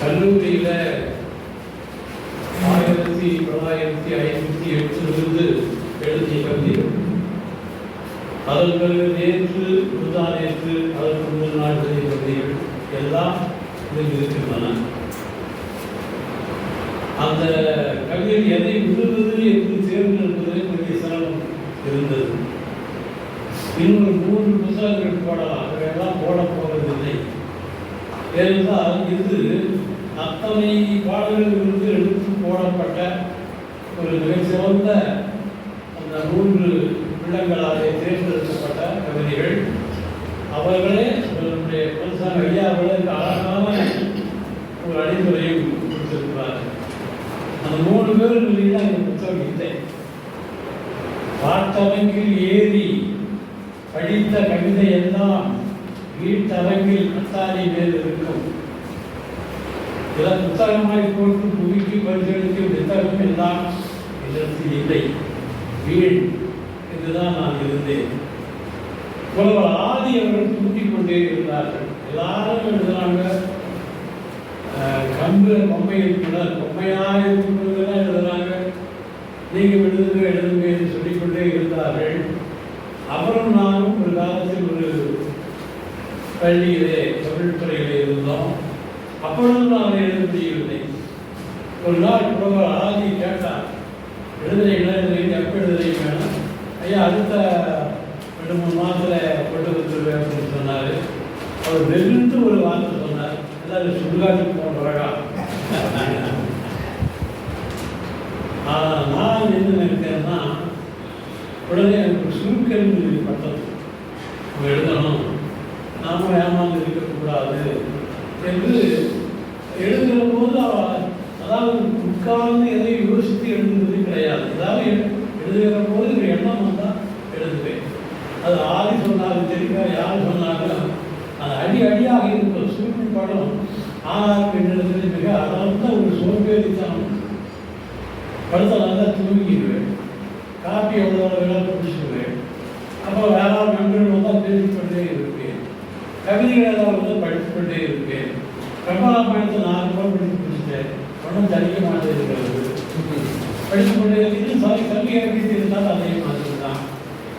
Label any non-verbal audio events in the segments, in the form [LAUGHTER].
கல்லூரியில் ஆயிரத்தி தொள்ளாயிரத்தி ஐம்பத்தி எட்டிலிருந்து எழுதிய கல்வி. அதற்கு நேற்று முந்தா நேற்று அதற்கு முதல் நாள் எழுதிய கவிதைகள் எல்லாம் இதில் இருக்கின்றன. அந்த கல்வியில் எதை விடுவது என்று தேர்ந்தெடுப்பதில் பெரிய சிரமம் இருந்தது. இன்னொரு மூன்று புத்தகங்கள் போடலாம். அவையெல்லாம் போட போவதில்லை. ஏனென்றால் இது அத்தனை பாடல்களிலிருந்து எடுத்து போடப்பட்ட ஒரு மிகச்சிறந்த அந்த மூன்று பிள்ளைகளாலே தேர்ந்தெடுக்கப்பட்ட கவிதைகள். அவர்களே அவருடைய பரிசாங்க ஐயா அவர்களுக்கு அழகான ஒரு அடிமுறையும் கொடுத்திருக்கிறார்கள். அந்த மூணு பேர் தான் இந்த புத்தகம் இல்லை. பாட்டரங்கில் ஏறி படித்த கவிதை எல்லாம் வீட்டரங்கில் அத்தாரி மேல் இருக்கும். சில புத்தகமாய் போட்டு குவிக்கு பரிசளிக்கும் புத்தகம் எல்லாம் இதற்கு இல்லை. வீண் என்றுதான் நான் இருந்தேன். புலவர் ஆதி அவர்கள் தூக்கிக் கொண்டே இருந்தார்கள். எல்லாரும் எழுதுறாங்க. கம்பு பொம்மை இருக்கிறார் பொம்மையாக இருக்கிறதெல்லாம் எழுதுறாங்க. நீங்கள் எழுதுங்க எழுதுங்க என்று சொல்லிக்கொண்டே இருந்தார்கள். அவரும் நானும் ஒரு காலத்தில் ஒரு பள்ளியிலே தொழில்துறையிலே இருந்தோம். அப்பொழுது நான் எழுத ஒரு நாள் புலவர் ஆதி கேட்டார் எழுதுறீங்களா எழுதுறீங்க எப்போ எழுதுறீங்க ஐயா அடுத்த ரெண்டு மூணு மாதத்தில் கொண்டு வந்துருவேன் அப்படின்னு சொன்னார். அவர் வெகுண்டு ஒரு வார்த்தை சொன்னார். எல்லாரும் சுடுகாட்டுக்கு போகிறா [LAUGHS] நான் என்ன நினைக்கிறேன்னா உடனே எனக்கு சுருக்கல்வி பட்டம் எழுதணும். நாம ஏமாந்து இருக்கக்கூடாது என்று எழுதுகிற போது அதாவது உட்கார்ந்து எதையும் யோசித்து எழுதுவது கிடையாது. அதாவது எழுதுகிற போது ஒரு எண்ணம் வந்தால் எழுதுவேன். அது ஆதி சொன்னாலும் தெரியுமா யார் சொன்னாலும் அது அடி அடியாக இருக்கும். சூழ்நிலை படம் ஆனால் பெண்ணிடத்தில் மிக அளந்த ஒரு சோம்பேறித்தனம். படத்தை நல்லா தூங்கிடுவேன். காப்பி எவ்வளோ வேலை குடிச்சிடுவேன். அப்புறம் வேற நண்பர்கள் வந்தால் பேசிக்கொண்டே இருப்பேன். கவிதைகள் ஏதாவது வந்து படித்துக்கொண்டே இருப்பேன் பிரபலமாயத்தை நாலு ரூபாய் படித்து முடிச்சிட்டேன். ஒன்றும் தனிக்க மாட்டேங்கிறது படித்துக்கொண்டே இருக்குது சாரி கல்வி இறக்கி இருந்தால் அதே மாதிரி தான்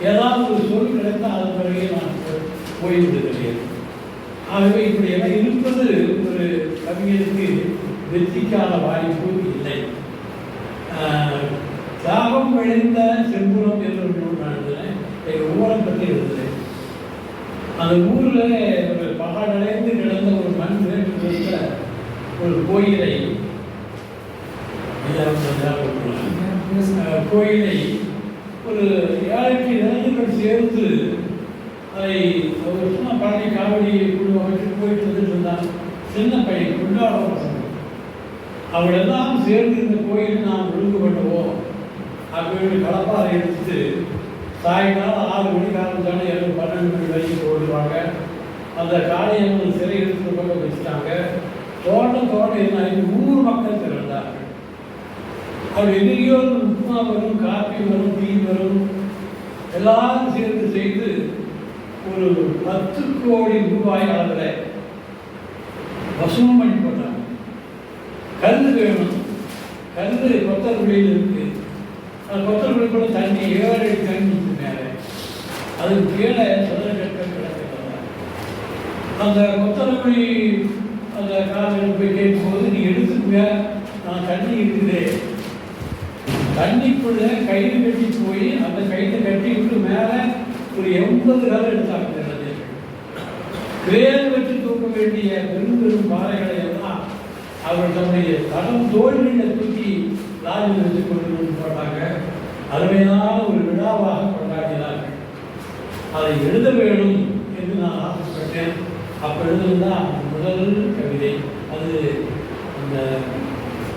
ஏதாவது ஒரு சொல் கிடைத்தால் அது பிறகு நான் போய்விடுகிறேன் ஆகவே இப்படி எல்லாம் இருப்பது ஒரு கவிஞருக்கு வெற்றிக்கான வாய்ப்பு இல்லை. தாபம் தியாகம் விளைந்த செம்புலம் என்று ஒரு நூல் நான் எழுதுனேன் எங்கள் ஊரம் பற்றி எழுதுகிறேன். அந்த ஊரில் ஒரு பகாடடைந்து கிடந்த ஒரு மண் வேண்டுகிற ஒரு கோயிலை கோயிலை ஒரு ஏழைக்கு இளைஞர்கள் சேர்த்து அதை ஒரு சும்மா பழனி காவடி குழு அமைச்சு போயிட்டு வந்துட்டு இருந்தான் சின்ன பையன் கொண்டாட பசங்க அவளெல்லாம் சேர்ந்து இந்த கோயில் நாம் ஒழுங்கு பண்ணுவோம் அப்படின்னு கடப்பாறை எடுத்துட்டு சாயங்காலம் ஆறு மணிக்கு தானே இரவு பன்னெண்டு மணி வரைக்கும் போடுவாங்க அந்த காளையம்மன் சிறை எடுத்து பக்கம் வச்சுட்டாங்க. தோட்டம் தோட்டம் என்ன நூறு ஊர் மக்கள் திரண்டார்கள் அவர் எதிரியோ உப்புமா வரும் காப்பி வரும் டீ வரும். எல்லாரும் சேர்ந்து செய்து ஒரு பத்து கோடி ரூபாய் அளவில் வசூல் பண்ணி போட்டாங்க. கல் வேணும். கல் கொத்தக்குடியில் இருக்குது அந்த கொத்தக்குடி கூட தண்ணி ஏழு அடி தண்ணி மேலே. அதுக்கு கீழே சதுர கற்கள் அந்த கொத்தக்குடி அந்த காலையில் போய் கேட்கும்போது நீ எடுத்துக்க நான் தண்ணி இருக்குது. தண்ணிக்குள்ள கயிறு கட்டி போய் அந்த கயிறு கட்டி விட்டு மேலே ஒரு எண்பது காலம் எடுத்தாங்க இந்த கிரேன் வச்சு தூக்க வேண்டிய பெரும் பெரும் பாறைகளை எல்லாம் அவர் தன்னுடைய தடம் தோல்வியில் தூக்கி தாய் வச்சு கொண்டு போட்டாங்க. அருமையான ஒரு விழாவாக கொண்டாடினார்கள் அதை எழுத வேண்டும் என்று நான் ஆசைப்பட்டேன். அப்போ எழுதுதான் முதல் கவிதை. அது அந்த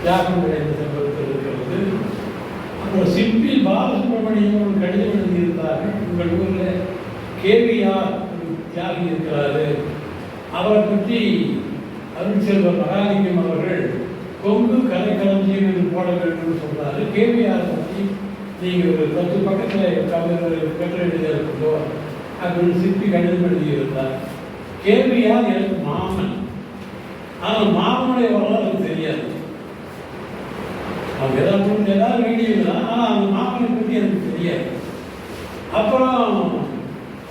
தியாகம் விளைந்த இருக்கிறது. அப்புறம் சிம்பி பாலசுப்ரமணியம் ஒரு கடிதம் எழுதியிருந்தார்கள் உங்கள் ஊரில் கேவிஆர் தியாகி இருக்கிறாரு. அவரை பற்றி அருட்செல்வர் மகாலிங்கம் அவர்கள் கொங்கு கலைக்களஞ்சியம் என்று போட வேண்டும் சொல்றாரு கேவிஆர் பற்றி நீங்கள் ஒரு பத்து பக்கத்தில் கவிதை கட்டுரை எழுதியிருக்கோ அப்படின்னு சிற்பி கடிதம் எழுதியிருந்தார். கேவிஆர் எனக்கு மாமன். ஆனால் மாமனுடைய வரலாறு எனக்கு தெரியாது. அவங்க ஏதாவது ஏதாவது வீடியோ தான் ஆனால் அந்த மாமனை பற்றி எனக்கு தெரியாது. அப்புறம்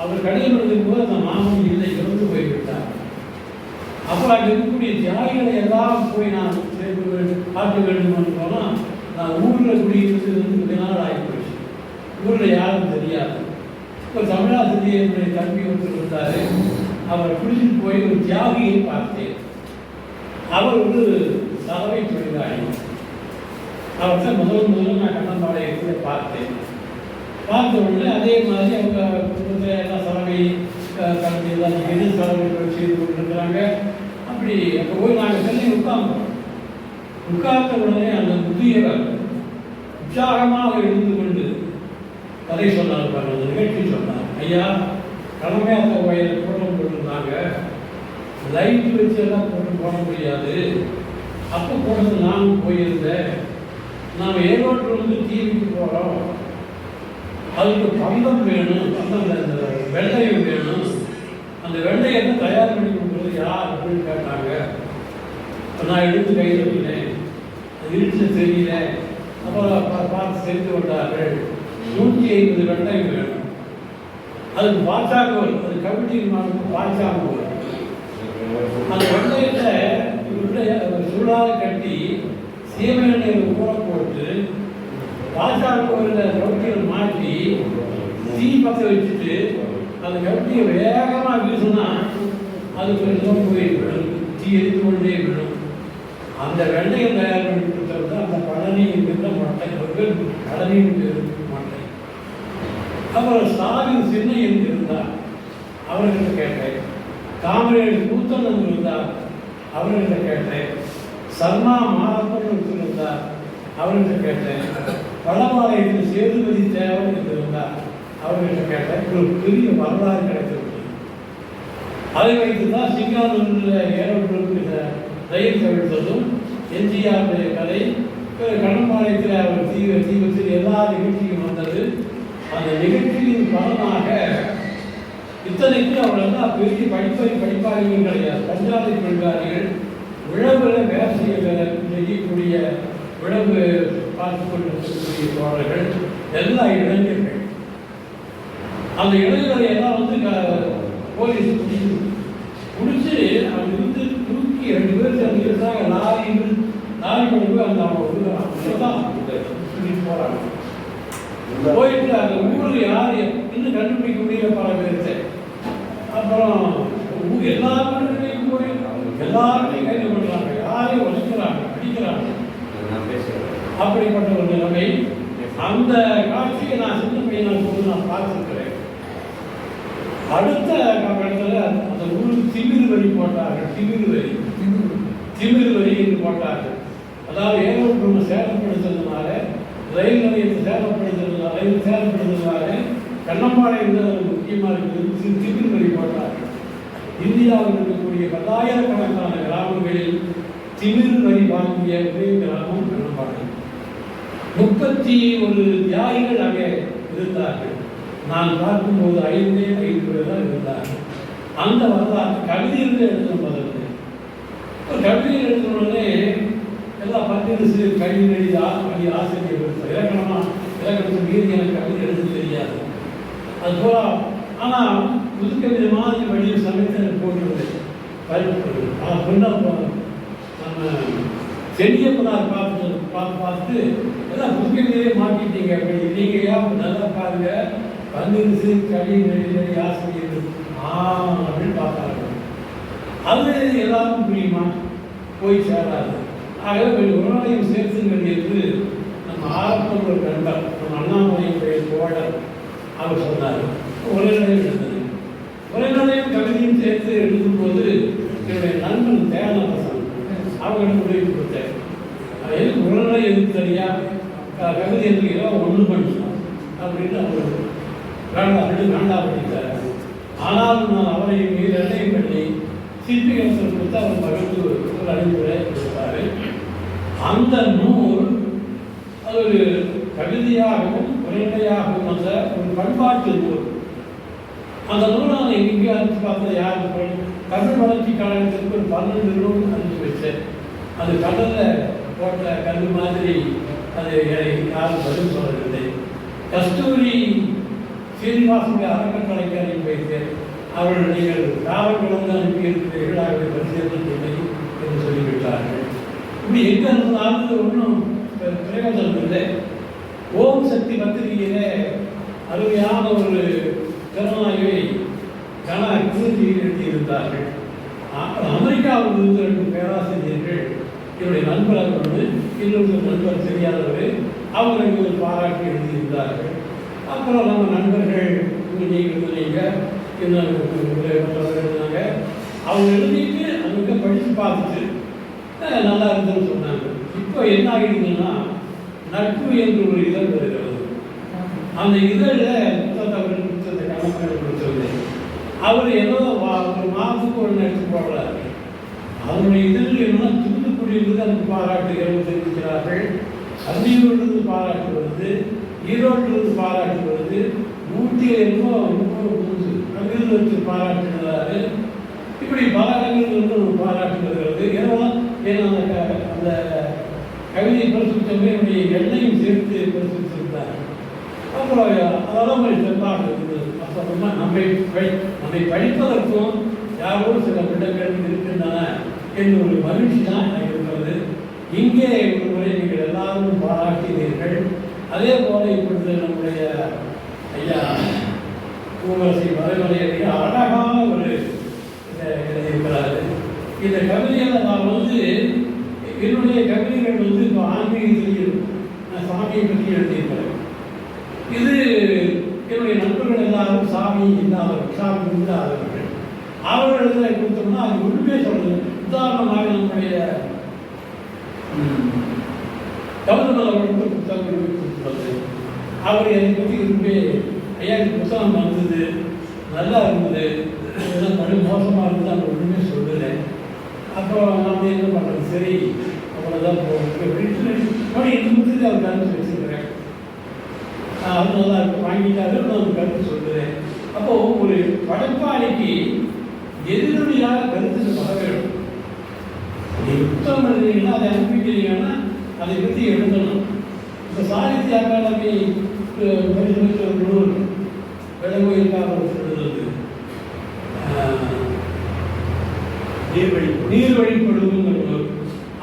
அவர் கடிதம் போது அந்த மாமன் இல்லை இறந்து போய்விட்டார். அப்புறம் அங்கே இருக்கக்கூடிய தியாகிகளை எல்லாம் போய் நான் பார்க்க வேண்டும் போனால் நான் ஊரில் குடியிருந்தது வந்து கொஞ்ச நாள் ஆகிப்போச்சு ஊரில் யாரும் தெரியாது. இப்போ தமிழாசிரியர் என்னுடைய தம்பி ஒருத்தர் இருந்தார். அவரை பிடிச்சிட்டு போய் ஒரு தியாகியை பார்த்தேன். அவர் ஒரு சலவை தொழிலாளி. அவர்கிட்ட முதல் முதல்ல நான் கண்ணம்பாளையத்தில் பார்த்தேன். பார்த்த உடனே அதே மாதிரி அவங்க குடும்பத்தில் எல்லாம் சலவை கல்வி எல்லாம் எது சலவை செய்து கொண்டிருக்கிறாங்க அப்படி அப்போ போய் நாங்கள் சென்னை உட்கார்ந்தோம். உட்கார்ந்த உடனே அந்த முதியவர் உற்சாகமாக இருந்து கொண்டு கதை சொன்னார் அந்த நிகழ்ச்சி சொன்னார். ஐயா கடமையாக வயதில் கூட்டம் போட்டிருந்தாங்க. லைட் வச்சு எல்லாம் போட்டு போட முடியாது. அப்போ போனது நானும் போயிருந்தேன். நாம் ஏரோட்டிலிருந்து டிவிக்கு போகிறோம் அதுக்கு பந்தம் வேணும் பந்தம் அந்த இந்த வெள்ளையம் வேணும். அந்த வெள்ளையத்தை தயார் பண்ணி கொடுக்குறது யார்? அப்படின்னு கேட்டாங்க. நான் எடுத்து கையில் இருந்தேன் இருட்டு தெரியல அப்புறம் பார்த்து தெரிந்து கொண்டார்கள். நூற்றி ஐம்பது வெள்ளையம் வேணும் அதுக்கு பாச்சாங்கோல் அது கமிட்டி பாச்சாங்கோல் அந்த வெள்ளையத்தை இவருடைய சூடாக கட்டி சீமையை ஊற போட்டு பாஜக கோயிலில் கவுட்டியில் மாட்டி தீ பற்ற வச்சுட்டு அந்த கமிட்டியை வேகமாக வீசுனா அது கொஞ்சம் போய் விடும் தீ எரிந்து கொண்டே விடும் அந்த வெண்டையை தயார் பண்ணி கொடுத்தது அந்த பழனியில் இருந்த மட்டை. அவர்கள் பழனியில் இருந்த மட்டை. அப்புறம் ஸ்டாலின் சின்ன இருந்தார்? அவர்கிட்ட கேட்டேன். காமரேடு கூத்தன் இருந்தார்? அவர்கிட்ட கேட்டேன். சர்மா மாரப்பன் ஒருத்தர் இருந்தார்? அவர்கிட்ட கேட்டேன். பழமாலயத்தில் சேதுபதி தேவன் என்று இருந்தார்? அவர்கிட்ட கேட்டேன். ஒரு பெரிய வரலாறு கிடைத்திருக்கு அதை வைத்து தான் சிங்கானூரில் ஏரோட்டில் ரயில் கவிழ்த்ததும் எம்ஜிஆருடைய கதை. கடன்பாளையத்தில் அவர் தீ தீபத்தில் எல்லா நிகழ்ச்சியும் வந்தது. அந்த நிகழ்ச்சியின் பலனாக இத்தனைக்கு அவர் எல்லாம் பெரிய படிப்பறி படிப்பாளிகள் கிடையாது. பஞ்சாலை பெண்காரிகள் உழவுல வேலை செய்ய செய்யக்கூடிய உழவு பார்த்து கொண்டிருக்கக்கூடிய தோழர்கள் எல்லா இளைஞர்கள். அந்த இளைஞர்கள் எல்லாம் வந்து போலீஸ் பிடிச்சிருக்கு பிடிச்சி அவங்க வந்து தூக்கி ரெண்டு பேர் சேர்ந்து இருந்தாங்க லாரி இருந்து- கொண்டு போய் அந்த அவங்க போறாங்க போயிட்டு அந்த ஊர்ல யார் இன்னும் கண்டுபிடிக்க முடியல பல பேர்த்த அப்புறம் ஊ- எல்லா வீடுகளையும் போய் எல்லாருமே கைது பண்றாங்க. யாரையும் உழைக்கிறாங்க அடிக்கிறாங்க அப்படிப்பட்ட ஒரு நிலைமை. அந்த காட்சியை நான் சின்ன பையனா போது நான் பார்த்துருக்கிறேன். அடுத்த காலத்தில் அந்த ஊருக்கு திமிர் வரி போட்டார்கள். திமிர் வரி திமிர் வரி என்று போட்டார்கள். அதாவது ஏரோட்ரம் சேதப்படுத்துறதுனால ரயில் நிலையத்தை சேதப்படுத்துறதுனால ரயில் சேதப்படுத்துறதுனால கண்ணம்பாளையம் தான் அது முக்கியமாக இருக்குது தி- திமிர் போட்டார்கள் இந்தியாவில் இருக்கக்கூடிய பல்லாயிரக்கணக்கான கிராமங்களில் திமிர் வரி வாங்கிய ஒரே கிராமம் கண்ணம்பாளையம் முப்பத்தி ஒரு தியாகிகள் அங்கே இருந்தார்கள். நான் பார்க்கும்போது ஐந்தே ஐந்து பேர் தான் இருந்தார்கள். அந்த வரலாற்று கவிதையிலிருந்து எழுதின பதில் கவிதையில் எழுதின உடனே எல்லாம் பத்திரிசு கவிதை எழுதி ஆசி ஆசிரியர் இருந்தார். இலக்கணமா இலக்கணத்தை மீறி எனக்கு கவிதை எழுத தெரியாது. அது போல ஆனால் புதுக்கவிதை மாதிரி வழியில் சமைத்து எனக்கு போட்டுருந்தேன் பொண்ணா நம்ம செடியப்பனார் பார்த்து பார்த்து பார்த்து எல்லாம் புதுக்கவிதையே மாட்டிட்டீங்க அப்படி. நீங்கள் ஏன் நல்லா பாருங்க? பன்னிருசு கல்வி நெறியை ஆசிரியர் ஆ அப்படின்னு பார்த்தாங்க அது எல்லாருக்கும் புரியுமா? போய் சேராது. ஆகவே ஒரு உணவையும் சேர்த்துங்கள் என்று நம்ம ஆரம்பம் ஒரு நண்பர் நம்ம அண்ணாமலையுடைய தோழர் அவர் சொன்னார். உரைநடையும் எழுந்தது நாளையும் கவிதையும் சேர்த்து எழுதும்போது என்னுடைய நண்பன் தேவநாதன் அவர்களுக்கு உதவி கொடுத்தேன் அது எதுக்கு உரைநடை எதுக்கு சரியா கவிதை எதுக்கு ஒன்று பண்ணலாம் அப்படின்னு அவர் வேண்டாம் ரெண்டு வேண்டாம் அப்படின்ட்டார் ஆனால் நான் அவரை மீது எண்ணெய் பண்ணி சிற்பி கலசம் கொடுத்து அவர் பகிர்ந்து ஒரு அறிவுரை கொடுத்தாரு. அந்த நூல் அது ஒரு கவிதையாகவும் உரையாகவும் அந்த ஒரு பண்பாட்டு நூல். அந்த நூலை நான் எங்கேயும் அனுப்பி பார்த்தது யார் தமிழ் வளர்ச்சி கழகத்திற்கு ஒரு பன்னெண்டு நூல் அனுப்பி வச்சேன் அது கடலில் போட்ட கல் மாதிரி அது யாரும் பதில் சொல்லவில்லை. கஸ்தூரி சீனிவாசனுடைய அறக்கட்டளைக்கு அனுப்பி வைத்தேன். அவர்கள் நீங்கள் காவல் கடந்து அனுப்பியிருக்கிறீர்கள் ஆகவே பரிசீலனை இல்லை என்று சொல்லிவிட்டார்கள். இப்படி எங்க இருந்தாலும் ஒன்றும் பிரயோஜனம் இல்லை ஓம் சக்தி பத்திரிகையிலே அருமையான ஒரு கருணாயை கன கூறி எழுதியிருந்தார்கள் அமெரிக்காவிலிருந்து ரெண்டு பேராசிரியர்கள் என்னுடைய நண்பர் வந்து இன்னொரு நண்பர் தெரியாதவர் அவங்க ரெண்டு பேரும் பாராட்டி எழுதியிருந்தார்கள் அப்புறம் நம்ம நண்பர்கள் நீங்கள் சொன்னீங்க இன்னும் அவங்க எழுதிட்டு அவங்க படித்து பார்த்துட்டு நல்லா இருந்ததுன்னு சொன்னாங்க. இப்போ என்ன ஆகிடுதுன்னா நட்பு என்று ஒரு இதழ் வருகிறது. அந்த இதழில் புத்தகத்தை முத்தத்தை கணக்கு கொடுத்தது அவர் ஏதோ வா- ஒரு மாதத்துக்கு ஒரு எடுத்து போடுறாரு அவருடைய இதழில் என்ன தூத்துக்குடியிலிருந்து அந்த பாராட்டுகள் தெரிவிக்கிறார்கள். அந்தியூரிலிருந்து பாராட்டு வருது. ஈரோட்டிலிருந்து பாராட்டு வருது. ஊட்டியில் என்னமோ இன்னொரு புதுசு அங்கிருந்து வச்சு பாராட்டுகிறாரு. இப்படி பல இடங்களிலிருந்து ஒரு பாராட்டு வருகிறது. ஏன்னா ஏன்னா அந்த கவிதை பரிசுத்தமே என்னுடைய எண்ணையும் சேர்த்து பரிசுத்திருந்தார் அப்புறம் அதெல்லாம் ஒரு செல்வாக்கு இருக்குது நம்மை படி நம்மை படிப்பதற்கும் யாரோ சில விடங்கள் இருக்கின்றன என்று ஒரு மகிழ்ச்சி தான் எனக்கு இருக்கிறது. இங்கே ஒரு முறை நீங்கள் எல்லாரும் பாராட்டினீர்கள் அதே போல இப்பொழுது நம்முடைய ஐயா பூவரசி மலைமலையை அழகான ஒரு இதை எழுதியிருக்கிறாரு இந்த கவிதையில் நான் வந்து என்னுடைய கவிதைகள் வந்து இப்போ ஆன்மீகத்திலையும் நான் சாமியை பற்றி எழுதியிருக்கிறேன். இது என்னுடைய நண்பர்கள் எல்லாரும் சாமி இல்லாதவர்கள் சாமி இல்லாதவர்கள். அவர்களிடத்தில் கொடுத்தோம்னா அது ஒன்றுமே சொல்றது. உதாரணமாக நம்முடைய கவுதமலை வந்து புத்தகம் எழுதி அவர் என்னை பற்றி விரும்பி ஐயா இந்த புத்தகம் வந்தது நல்லா இருந்தது. இதெல்லாம் படி மோசமாக இருந்தது அவர் ஒன்றுமே சொல்லலை. அப்போ வந்து என்ன பண்ணுறது சரி அவ்வளோதான் போகும் மறுபடியும் இந்த புத்தகத்தை அவர் கருத்து வச்சுருக்கிறேன் அவ்வளோதான் நல்லா வாங்கிட்டாரு நான் கருத்து சொல்கிறேன் அப்போ ஒரு படைப்பாளிக்கு எதிரொலியாக கருத்து சொல்ல வேண்டும். யுத்தம் எழுதுறீங்கன்னா அதை அனுப்பிக்கிறீங்கன்னா அதை பற்றி எழுதணும். இப்போ சாகித்ய அகாடமி அஹ், பரிசு பெற்ற ஒரு நூல் விலங்குயிற்காக எழுதுறது நீர்வழி நீர் வழிபடுங்கிற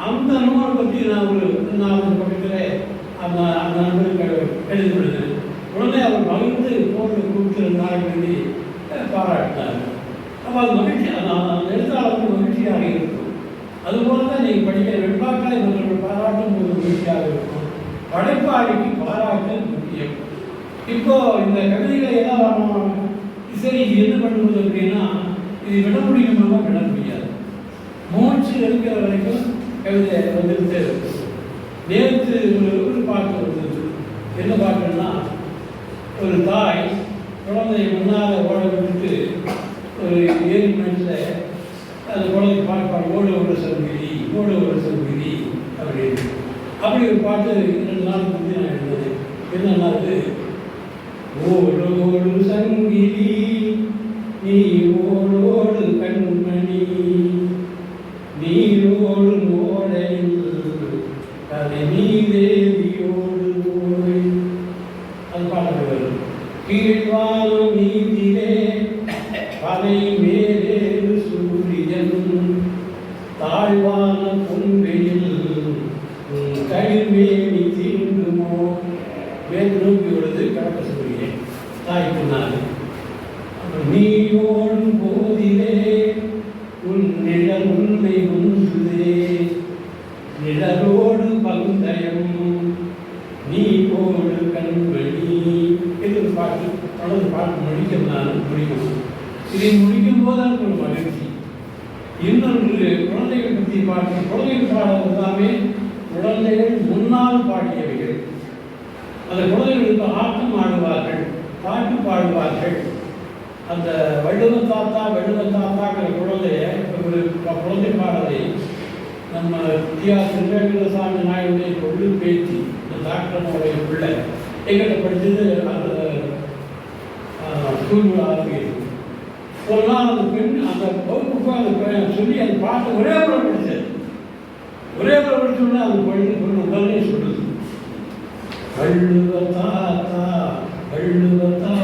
அந்த நூலை பற்றி நான் ஒரு நாலு பக்கத்தில் அந்த அந்த நண்பருக்கு எழுதி உடனே அவர் மகிழ்ந்து போட்டு கொடுத்திருந்தார் வேண்டி பாராட்டினார். அப்போ அது மகிழ்ச்சி அந்த அந்த எழுத்தாளருக்கு மகிழ்ச்சியாக இருக்கும். அதுபோல தான் நீங்கள் படிக்கிற வெண்பாக்களை இவர்கள் பாராட்டும் போது மகிழ்ச்சியாக இருக்கும். படைப்பாளிக்கு பாராட்டல் முக்கியம். இப்போ இந்த கவிதைகளை எல்லாம் வரணும் சரி இது என்ன பண்ணுவது அப்படின்னா இது விட முடியுமா? விட முடியாது. மூச்சு இருக்கிற வரைக்கும் கவிதை வந்துட்டு இருக்கும் நேற்று ஒரு ஒரு பாட்டு வந்தது. என்ன பாட்டுன்னா ஒரு தாய் குழந்தை முன்னால் ஓட விட்டுட்டு ஒரு ஏழு மணியில் அந்த குழந்தை பாட்டு ஓடு ஓட ஒரு சங்கிலி ஓடு ஒரு சங்கிலி அப்படின்னு. அப்படி ஒரு பாட்டு ரெண்டு நாளுக்கு முந்தைய நான் எழுதினேன் என்னன்னா அது ஓடு சங்கிலி நீ ஓடோடு கண்மணி கீழ்வானம் நீதிலே கலை மேலேறு சூரியன். தாழ்வான பொன்வெயில் உன் தீண்டுமோ? மேல் நோக்கி வருது சூரியன் தாய் பின்னால் நீயோடும் போதிலே உன் நிழல் உன்னை உந்துதே நிழலோடு பந்தயம் நீ போடு கண்வழி இது ஒரு பாட்டு தொடர்ந்து பாட்டு முடிக்கும் நான் முடிக்கணும் இதை முடிக்கும் போது எனக்கு ஒரு மகிழ்ச்சி இன்னொன்று குழந்தைகள் பற்றி பாட்டு குழந்தைகள் பாடல் எல்லாமே குழந்தைகள் முன்னால் பாடியவைகள். அந்த குழந்தைகளுக்கு ஆட்டம் ஆடுவார்கள் பாட்டு பாடுவார்கள். அந்த வள்ளுவ தாத்தா வள்ளுவ தாத்தாங்கிற குழந்தைய ஒரு குழந்தை பாடலை நம்ம தியா திருவேங்கடசாமி நாயுடைய கொள்ளு பேச்சு இந்த டாக்டர்னுடைய பிள்ளை எங்கிட்ட படித்தது அந்த ஸ்கூல் ஆசிரியர். இதெல்லாம் அந்த பெண் அந்த வகுப்புக்கும் அந்த சொல்லி அதை பார்த்து ஒரே முறை படித்தது ஒரே முறை படித்தோடனே அந்த பொண்ணு பொண்ணு உடனே சொல்லுது. கள்ளுவ தாத்தா கள்ளுவ தாத்தா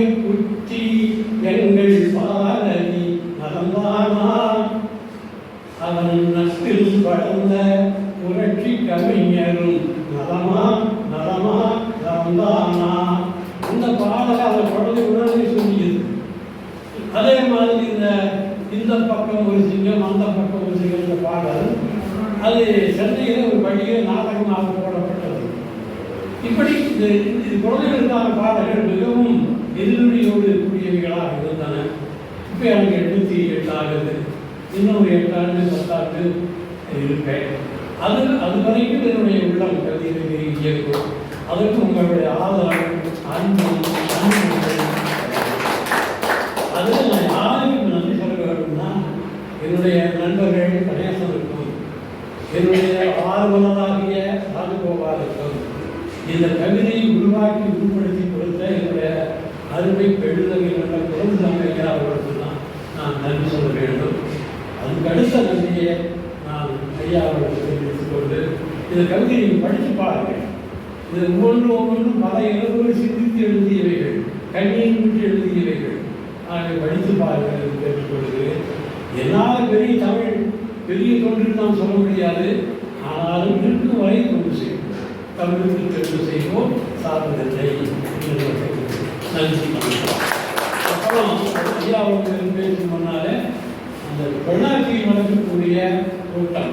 சிங்க குட்டி எங்கள் பாரதி நலந்தானா அவன் நட்பில் வளர்ந்த புரட்சி கவிஞரும் நலமா நலமா நலந்தானா இந்த பாடலை அவர் தொடர்ந்து உடனே சொல்லியது அதே மாதிரி இந்த இந்த பக்கம் ஒரு சிங்கம் அந்த பக்கம் ஒரு சிங்கம் இந்த பாடல் அது சென்னையில் ஒரு வழியில் நாடகமாக போடப்பட்டது இப்படி இந்த இது குழந்தைகளுக்கான பாடல்கள் மிகவும் எதிரொலியோடு கூடியவைகளாக இருந்தன இப்போ எனக்கு எண்பத்தி எட்டு ஆகுது இன்னும் ஒரு எட்டாண்டு பத்தாண்டு இருப்பேன். அது அது வரைக்கும் என்னுடைய உள்ளம் கவிதை இயக்கும் அதற்கு உங்களுடைய ஆதாரம் அன்பு அன்பு அதில் நான் யாருக்கு நன்றி சொல்ல வேண்டும்னா என்னுடைய நண்பர்கள் கணேசனுக்கும் என்னுடைய ஆர்வலராகிய ராஜகோபாலுக்கும் இந்த கவிதையை உருவாக்கி உருப்படுத்தி கொடுத்த என்னுடைய அருமை பெழுதகை நல்ல குழந்தை ஐயா அவர்களுக்கு நான் நன்றி சொல்ல வேண்டும். அதுக்கு அடுத்த நன்றியை நான் ஐயா அவர்களுக்கு இந்த கவிதையை நீங்கள் படித்து பாருங்கள் இது ஒவ்வொன்றும் ஒவ்வொன்றும் பல இளவோடு சிந்தித்து எழுதியவைகள் கண்ணியை விட்டு எழுதியவைகள். நாங்கள் படித்து பாருங்கள் என்று கேட்டுக்கொள்கிறேன் என்னால் பெரிய தமிழ் பெரிய தொன்று நாம் சொல்ல முடியாது. ஆனாலும் இருக்கும் வரை தொண்டு செய்வோம். தமிழுக்கு தொண்டு செய்வோம். சாதனத்தை நன்றி. வணக்கம். அப்புறம் ஐயா அவர்கள் முன்னாலே அந்த பொள்ளாச்சியில் நடக்கக்கூடிய கூட்டம்.